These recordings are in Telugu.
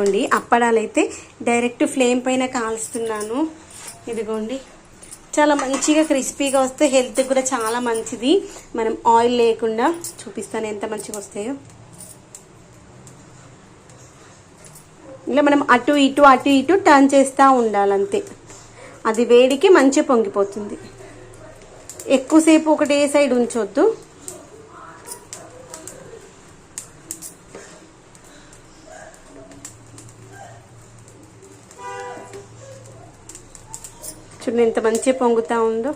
ఇదిగోండి అప్పడాలు అయితే డైరెక్ట్ ఫ్లేమ్ పైన కాల్స్తున్నాను. ఇదిగోండి చాలా మంచిగా క్రిస్పీగా వస్తే హెల్త్ కూడా చాలా మంచిది. మనం ఆయిల్ లేకుండా చూపిస్తాను ఎంత మంచిగా వస్తాయో. ఇలా మనం అటు ఇటు అటు ఇటు టర్న్ చేస్తూ ఉండాలంతే. అది వేడికి మంచిగా పొంగిపోతుంది. ఎక్కువసేపు ఒకటే సైడ్ ఉంచొద్దు. చూడండి ఎంత మంచిగా పొంగుతా ఉందో.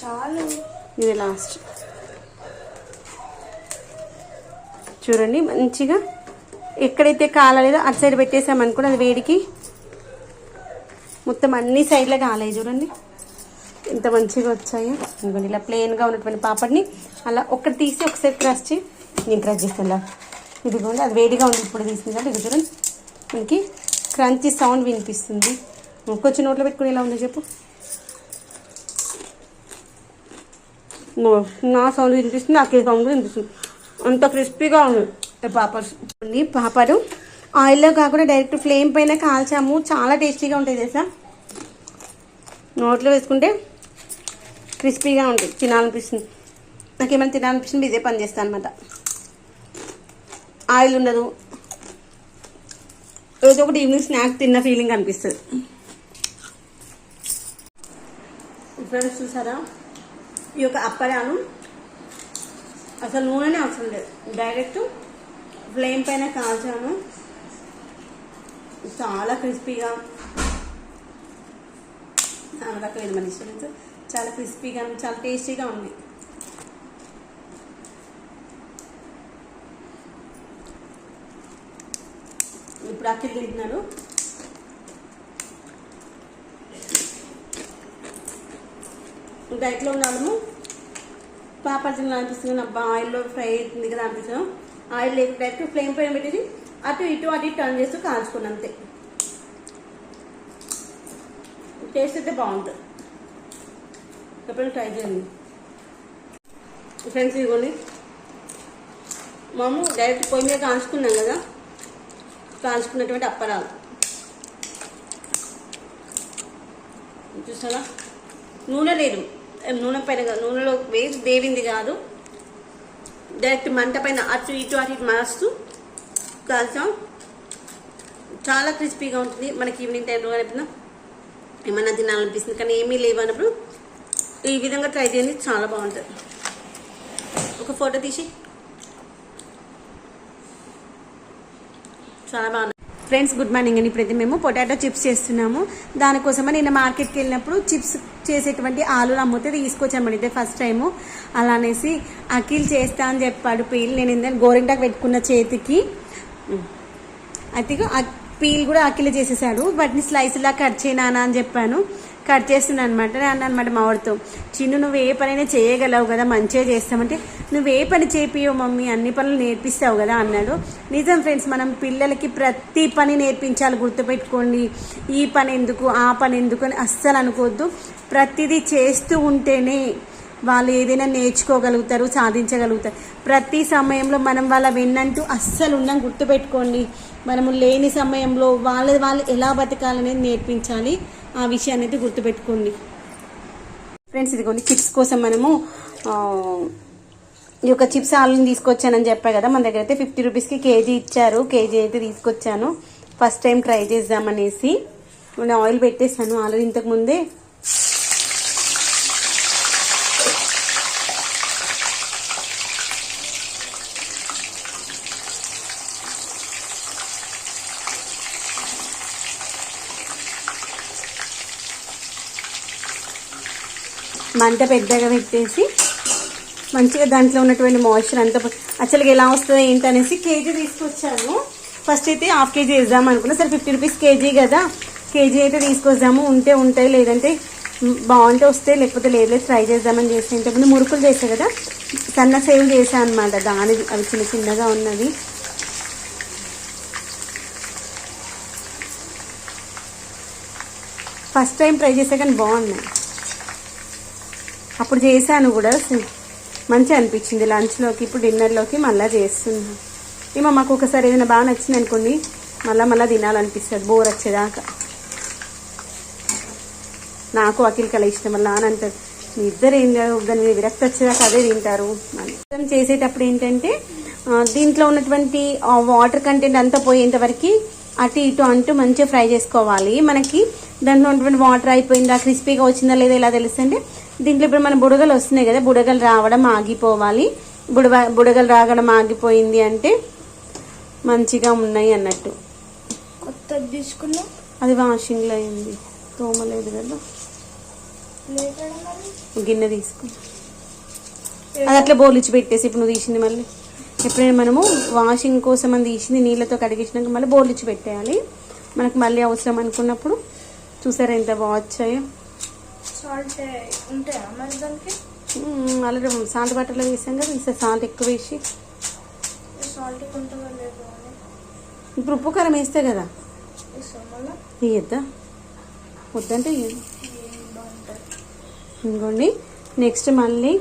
చాలు ఇది లాస్ట్ చూడండి మంచిగా ఎక్కడైతే కాలలేదో అటు సైడ్ పెట్టేసామనుకోండి అది వేడికి మొత్తం అన్ని సైడ్లో కాలాయి చూడండి. ఎంత మంచిగా వచ్చాయో. ఇంకోండి ఇలా ప్లెయిన్గా ఉన్నటువంటి పాపడ్ని అలా ఒక్కటి తీసి ఒకసారి క్రష్ చేయి. నేను క్రష్ చేస్తాను ఇదిగోండి అది వేడిగా ఉంది ఇప్పుడు తీసింది కాబట్టి ఇది చూడండి మనకి క్రంచీ సౌండ్ వినిపిస్తుంది. కొంచెం నోట్లో పెట్టుకుని ఎలా ఉందో చెప్పు. నా సౌండ్ వినిపిస్తుంది నాకే సౌండ్ వినిపిస్తుంది. అంత క్రిస్పీగా ఉంది. పాపర్స్ ఉంది పాపరు ఆయిల్లో కాకుండా డైరెక్ట్ ఫ్లేమ్ పైన కాల్చాము. చాలా టేస్టీగా ఉంటాయి తెలుసా? నోట్లో వేసుకుంటే క్రిస్పీగా ఉంటుంది తినాలనిపిస్తుంది. నాకేమైనా తినాలనిపిస్తుంది ఇదే పని చేస్తాను అనమాట ఆయిల్ ఉండదు ఏదో ఒకటి ఈవినింగ్ స్నాక్ తిన్న ఫీలింగ్ అనిపిస్తుంది. ఫ్రెండ్స్ చూసారా? ఈ యొక్క అప్పడాను అసలు నూనెనే అవసరం లేదు. డైరెక్ట్ ఫ్లేమ్ పైన కాల్చాను చాలా క్రిస్పీగా అనగట్లేదు మన మనిషి చాలా క్రిస్పీగా చాలా టేస్టీగా ఉంది. ఇప్పుడు అక్కడ తింటున్నాడు డైట్లో ఉన్నాము పాప తిన్నా అనిపిస్తుంది అబ్బా ఆయిల్లో ఫ్రై అవుతుంది కదా అనిపిస్తాం ఆయిల్ లేక డైరెక్ట్ ఫ్లేమ్ పైన పెట్టేసి అటు ఇటు అటు ఇటు టర్న్ చేస్తూ కాల్చుకున్నాం అంతే. టేస్ట్ అయితే బాగుంటుంది. ఎప్పుడైనా ట్రై చేయండి. ఫ్రెండ్స్ ఇదిగోండి. మాము డైరెక్ట్ పొయ్యి మీద కాల్చుకున్నాం కదా. కాల్చుకున్నటువంటి అప్పడాలు. చూసారా? నూనె లేదు. నూనె పైన నూనెలో వేసి దేవింది కాదు. డైరెక్ట్ మంట పైన అటు ఇటు అటు ఇటు మారుస్తూ కాల్చాం. చాలా క్రిస్పీగా ఉంటుంది. మనకి ఈవినింగ్ టైంలో కనిపిన ఏమైనా తినాలనిపిస్తుంది కానీ ఏమీ లేవు అన్నప్పుడు ఈ విధంగా ట్రై చేయండి చాలా బాగుంటుంది. ఒక ఫోటో తీసి చాలా బాగున్నాయి. ఫ్రెండ్స్ గుడ్ మార్నింగ్ అండి. ఇప్పుడైతే మేము పొటాటో చిప్స్ చేస్తున్నాము. దానికోసమని నేను మార్కెట్కి వెళ్ళినప్పుడు చిప్స్ చేసేటువంటి ఆలు అమ్మితే తీసుకొచ్చాను ఇదే ఫస్ట్ టైము అలా అనేసి అఖిల్ చేస్తా అని చెప్పాడు పీల్. నేను ఏంటంటే గోరింటాకు పెట్టుకున్న చేతికి. అయితే పీల్ కూడా అఖిల చేసేసాడు. వాటిని స్లైస్లా కట్ చేయనా అని చెప్పాను. కట్ చేస్తున్నాను అనమాట నేను అనమాట మా వాడితో చిన్ను నువ్వు ఏ పనైనా చేయగలవు కదా మంచిగా చేస్తామంటే నువ్వు ఏ పని చేపియో మమ్మీ అన్ని పనులు నేర్పిస్తావు కదా అన్నాడు. నిజం ఫ్రెండ్స్ మనం పిల్లలకి ప్రతి పని నేర్పించాలి గుర్తుపెట్టుకోండి. ఈ పని ఎందుకు ఆ పని ఎందుకు అని అస్సలు అనుకోవద్దు. ప్రతిదీ చేస్తూ ఉంటేనే వాళ్ళు ఏదైనా నేర్చుకోగలుగుతారు సాధించగలుగుతారు. ప్రతి సమయంలో మనం వాళ్ళ వెన్నంటూ అస్సలు ఉన్నాం గుర్తుపెట్టుకోండి. మనము లేని సమయంలో వాళ్ళ వాళ్ళు ఎలా బతకాలనేది నేర్పించాలి. ఆ విషయాన్ని అయితే గుర్తుపెట్టుకోండి. ఫ్రెండ్స్ ఇదిగోండి చిప్స్ కోసం మనము ఈ యొక్క చిప్స్ ఆలుని తీసుకొచ్చానని చెప్పా కదా మన దగ్గర అయితే ఫిఫ్టీ రూపీస్కి కేజీ ఇచ్చారు. కేజీ అయితే తీసుకొచ్చాను. ఫస్ట్ టైం ట్రై చేద్దామనేసి. నేను ఆయిల్ పెట్టేసాను ఆలు ఇంతకుముందే మంట పెద్దగా పెట్టేసి మంచిగా దాంట్లో ఉన్నటువంటి మాయిశ్చర్ అంతా పో- ఎలా వస్తుంది ఏంటనేసి కేజీ తీసుకొచ్చాను ఫస్ట్ అయితే హాఫ్ కేజీ వేద్దాం అనుకున్నా. సరే ఫిఫ్టీ రూపీస్ కేజీ కదా. కేజీ అయితే తీసుకొద్దాము ఉంటే ఉంటాయి లేదంటే బాగుంటే వస్తే లేకపోతే లేదు లేదు ట్రై చేద్దామని చేసి ఇంతకుముందు మురుకులు చేసా కదా. సన్న సేవ్ చేసా అనమాట దాని అవి చిన్న చిన్నగా ఉన్నది ఫస్ట్ టైం ట్రై చేసా కానీ బాగున్నాయి. అప్పుడు చేశాను కూడా మంచిగా అనిపించింది లంచ్లోకి ఇప్పుడు డిన్నర్లోకి మళ్ళీ చేస్తున్నా. ఏమో మాకు ఒకసారి ఏదైనా బాగా నచ్చింది అనుకోండి మళ్ళీ మళ్ళీ తినాలనిపిస్తుంది బోర్ వచ్చేదాకా. నాకు అఖిల్ కల ఇష్టం వల్ల అని అంటారు మీ ఇద్దరు ఏం కాదు, దాని మీద విరక్తి వచ్చేదాకా అదే తింటారు. అని చేసేటప్పుడు ఏంటంటే దీంట్లో ఉన్నటువంటి వాటర్ కంటెంట్ అంతా పోయేంత వరకు అటు ఇటు అంటూ మంచిగా ఫ్రై చేసుకోవాలి. మనకి దాంట్లో ఉన్నటువంటి వాటర్ అయిపోయిందా క్రిస్పీగా వచ్చిందా లేదా ఇలా తెలుస్తుంటే దీంట్లో ఇప్పుడు మన బుడగలు వస్తున్నాయి కదా బుడగలు రావడం ఆగిపోవాలి. బుడవ బుడగలు రావడం ఆగిపోయింది అంటే మంచిగా ఉన్నాయి అన్నట్టు. కొత్తది తీసుకున్నాం. అది వాషింగ్లో అయింది. తోమలేదు కదా. గిన్నె తీసుకుని అది అట్లా బోలిచ్చి పెట్టేసి ఇప్పుడు నువ్వు తీసింది మళ్ళీ. ఎప్పుడైనా మనము వాషింగ్ కోసం అని తీసింది నీళ్ళతో కడిగించినాక మళ్ళీ బోలిచ్చి పెట్టేయాలి. మనకు మళ్ళీ అవసరం అనుకున్నప్పుడు చూసారా ఎంత బాగా వచ్చాయో? సాల్ట్ ఉంటాయా మరి దానికి? ఆల్రెడీ సాల్ట్ బట్టర్లో వేసాం కదా ఈసారి సాల్ట్ ఎక్కువ వేసి. సాల్ట్ ఇప్పుడు ఉప్పు కారం వేస్తే కదా? ఇస్తాం వేయద్దా? వద్దంటే ఇంకోండి నెక్స్ట్ మళ్ళీ.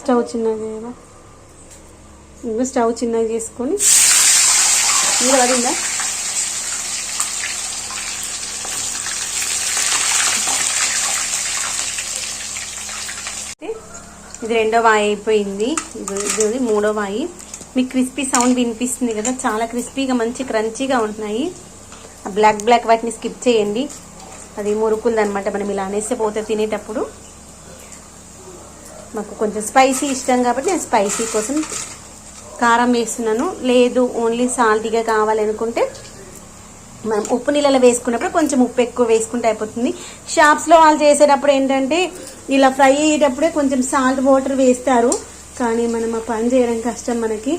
స్టవ్ చిన్నగా? ఇంకా స్టవ్ చిన్నగా చేసుకొని. ఇంకా పడిందా ఇది రెండో వాయి అయిపోయింది. ఇది ఇది మూడో వాయి. మీకు క్రిస్పీ సౌండ్ వినిపిస్తుంది కదా చాలా క్రిస్పీగా మంచి క్రంచీగా ఉంటున్నాయి. ఆ బ్లాక్ బ్లాక్ వాటిని స్కిప్ చేయండి. అది మురుకుంది అనమాట మనం ఇలా అనేస్తే పోతే తినేటప్పుడు. మాకు కొంచెం స్పైసీ ఇష్టం కాబట్టి నేను స్పైసీ కోసం కారం వేస్తున్నాను. లేదు ఓన్లీ సాల్టీగా కావాలనుకుంటే మనం ఉప్పు నీళ్ళలో వేసుకున్నప్పుడు కొంచెం ఉప్పు ఎక్కువ వేసుకుంటే అయిపోతుంది. షాప్స్లో వాళ్ళు చేసేటప్పుడు ఏంటంటే ఇలా ఫ్రై అయ్యేటప్పుడే కొంచెం సాల్ట్ వాటర్ వేస్తారు. కానీ మనం ఆ పని చేయడం కష్టం మనకి.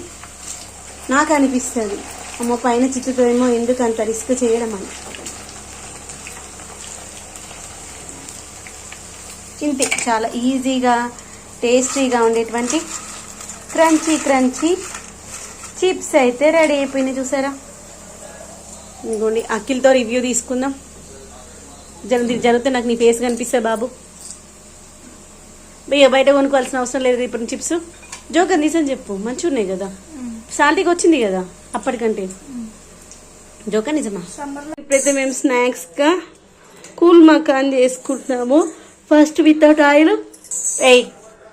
నాకు అనిపిస్తుంది. అమ్మ పైన చిట్టుతో ఏమో ఎందుకు అంత రిస్క్ చేయడం అని. ఇంతే. చాలా ఈజీగా టేస్టీగా ఉండేటువంటి క్రంచీ క్రంచీ చిప్స్ అయితే రెడీ అయిపోయినాయి చూసారా? ఇంకోండి అఖిల్తో రివ్యూ తీసుకుందాం. జరుగుతుంది జరిగితే నాకు నీ ఫేస్ కనిపిస్తా బాబు. భయ్య బయట కొనుక్కోవాల్సిన అవసరం లేదు ఇప్పుడు చిప్స్. జోకర్ నిజం చెప్పు. మంచిగా ఉన్నాయి కదా సాల్టీకి వచ్చింది కదా అప్పటికంటే? జోకర్ నిజమా? ఇప్పుడైతే మేము స్నాక్స్గా కూల్ మకాన్ చేసుకుంటున్నాము. First without oil. ఏయ్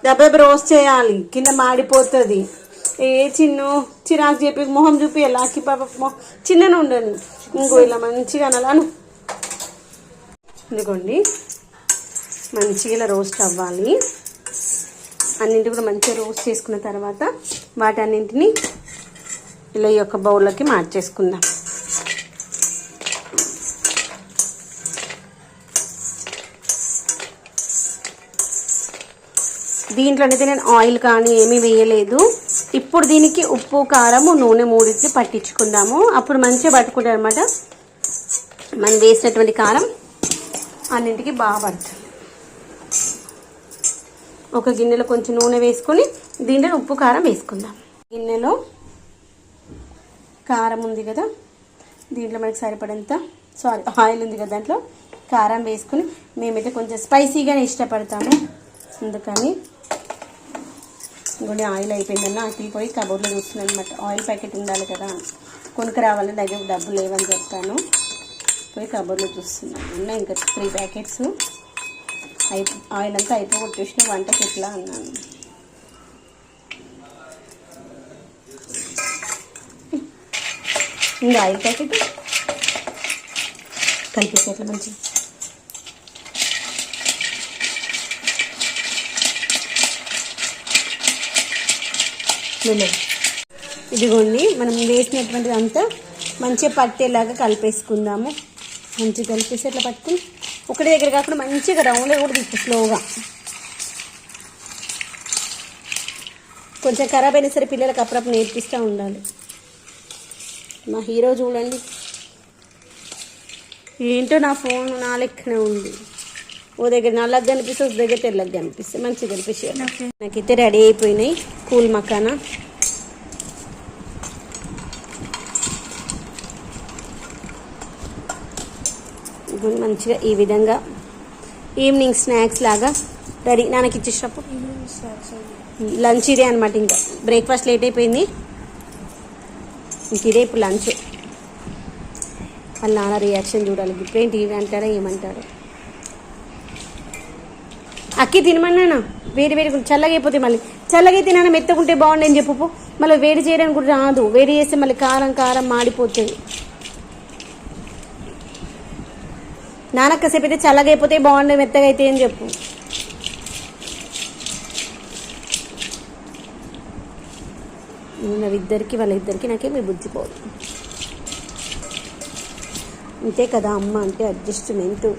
దెబ్బ రోస్ట్ చేయాలి. కింద మాడిపోతుంది. ఏ చిన్ను చిరాకు చెప్పి మొహం చూపి లాకి పాప మొహం చిన్ననే ఉండను ఇంకో ఇలా మంచిగా అనాలను ఇదిగోండి. మంచిగా ఇలా రోస్ట్ అవ్వాలి. అన్నింటి కూడా మంచిగా రోస్ట్ చేసుకున్న తర్వాత వాటన్నింటిని ఇలా ఈ యొక్క బౌల్లోకి మార్చేసుకుందాం. దీంట్లో అయితే నేను ఆయిల్ కానీ ఏమీ వేయలేదు. ఇప్పుడు దీనికి ఉప్పు కారము నూనె మూడింటిని పట్టించుకుందాము. అప్పుడు మంచిగా పట్టుకుంటారు అనమాట మనం వేసినటువంటి కారం అన్నింటికి బాగా పడుతుంది. ఒక గిన్నెలో కొంచెం నూనె వేసుకొని దీంట్లో ఉప్పు కారం వేసుకుందాం. గిన్నెలో కారం ఉంది కదా దీంట్లో మనకి సరిపడంత సారీ ఆయిల్ ఉంది కదా దాంట్లో కారం వేసుకుని మేమైతే కొంచెం స్పైసీగానే ఇష్టపడతాము. అందుకని ఇంకొన్ని ఆయిల్ అయిపోయిందన్న అఖిల్ పోయి కబోర్డ్లో చూస్తున్నాను అనమాట ఆయిల్ ప్యాకెట్ ఉండాలి కదా కొనుక్కు రావాలని దగ్గర డబ్బులు లేవని చెప్తాను. పోయి కబోర్డ్లో చూస్తున్నాను. ఉన్నాయి ఇంకా త్రీ ప్యాకెట్స్ అయిపో ఆయిల్ అంతా అయిపోగొట్టేసిన వంటకి ఎట్లా అన్నాను. ఇంకా ఆయిల్ ప్యాకెట్? కలిపేసి మంచిగా ఇదిగోండి మనం వేసినటువంటిది అంతా మంచిగా పట్టేలాగా కలిపేసుకుందాము. మంచిగా కలిపేసి అట్లా పట్టుకుని ఒకటి దగ్గర కాకుండా మంచిగా రౌండ్గా కూడా తీసు స్లోగా కొంచెం ఖరాబ్ అయినా సరే పిల్లలకు అప్పుడప్పుడు నేర్పిస్తూ ఉండాలి. మా హీరో చూడండి. ఏంటో నా ఫోన్ నా లెక్కనే ఉంది. ఓ దగ్గర నల్లగా కనిపిస్తే ఓ దగ్గర తెల్లగా కనిపిస్తే మంచిగా కనిపిస్తాయి నాకైతే రెడీ అయిపోయినాయి. కూల్ మకానా. పెట్టుకుని మంచిగా ఈ విధంగా ఈవినింగ్ స్నాక్స్ లాగా రెడీ. నాన్నకి ఇచ్చేటప్పుడు లంచ్ ఇదే అనమాట ఇంకా. బ్రేక్ఫాస్ట్ లేట్ అయిపోయింది. ఇంక ఇదే ఇప్పుడు లంచ్. వాళ్ళ నాన్న రియాక్షన్ చూడాలి. ఇప్పుడేంటి టీవీ అంటారా ఏమంటారు? అక్కి తినమన్నానా వేడి వేడి చల్లగా అయిపోతే మళ్ళీ. చల్లగా అయితే నాన్న మెత్తకుంటే బాగుండని అని చెప్పు మళ్ళీ వేడి చేయడానికి కూడా రాదు. వేడి చేస్తే మళ్ళీ కారం కారం మాడిపోతుంది. నానక్కసేపు అయితే చల్లగైపోతే బాగుండే మెత్తగా అయితే అని చెప్పు. ఇద్దరికి వాళ్ళ ఇద్దరికి నాకేమి బుజ్జిపోదు అంతే కదా అమ్మ అంటే అడ్జస్ట్మెంటు.